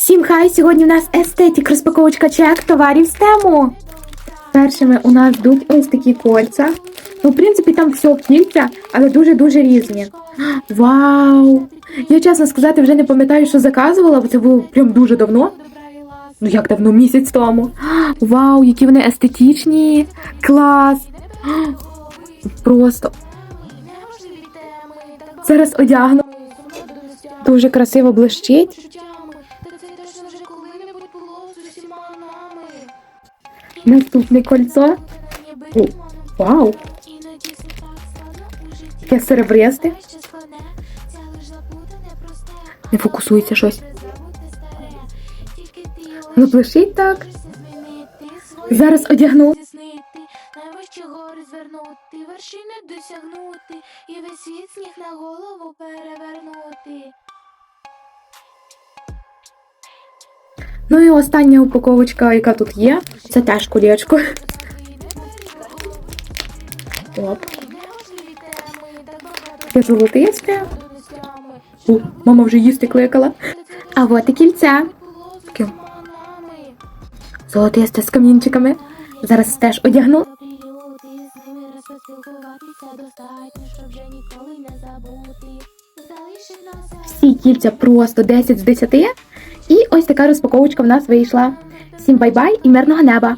Всім хай! Сьогодні в нас естетик розпаковочка чек товарів з тему. Першими у нас йдуть ось такі кольця. Ну, в принципі, там все кільця, але дуже-дуже різні. Вау! Я чесно сказати, вже не пам'ятаю, що заказувала, бо це було прям дуже давно. Ну як давно, місяць тому. Вау, які вони естетичні! Клас! Просто зараз одягну. Дуже красиво блищить. Наступне кольцо. О, вау! Таке серебристе. Не фокусується щось. Ну, блищить так. Зараз одягну. Найвищі гори звернути, вершини досягнути, і весь світ сніг на голову перевернути. Ну і остання упаковочка, яка тут є, це теж колечко. Оп. Таке золотисте. О, мама вже їсти кликала. А от і кільце. Золотисте з камінчиками. Зараз теж одягну. Всі кільця просто 10 з 10. Ось така розпаковочка в нас вийшла. Всім бай-бай і мирного неба!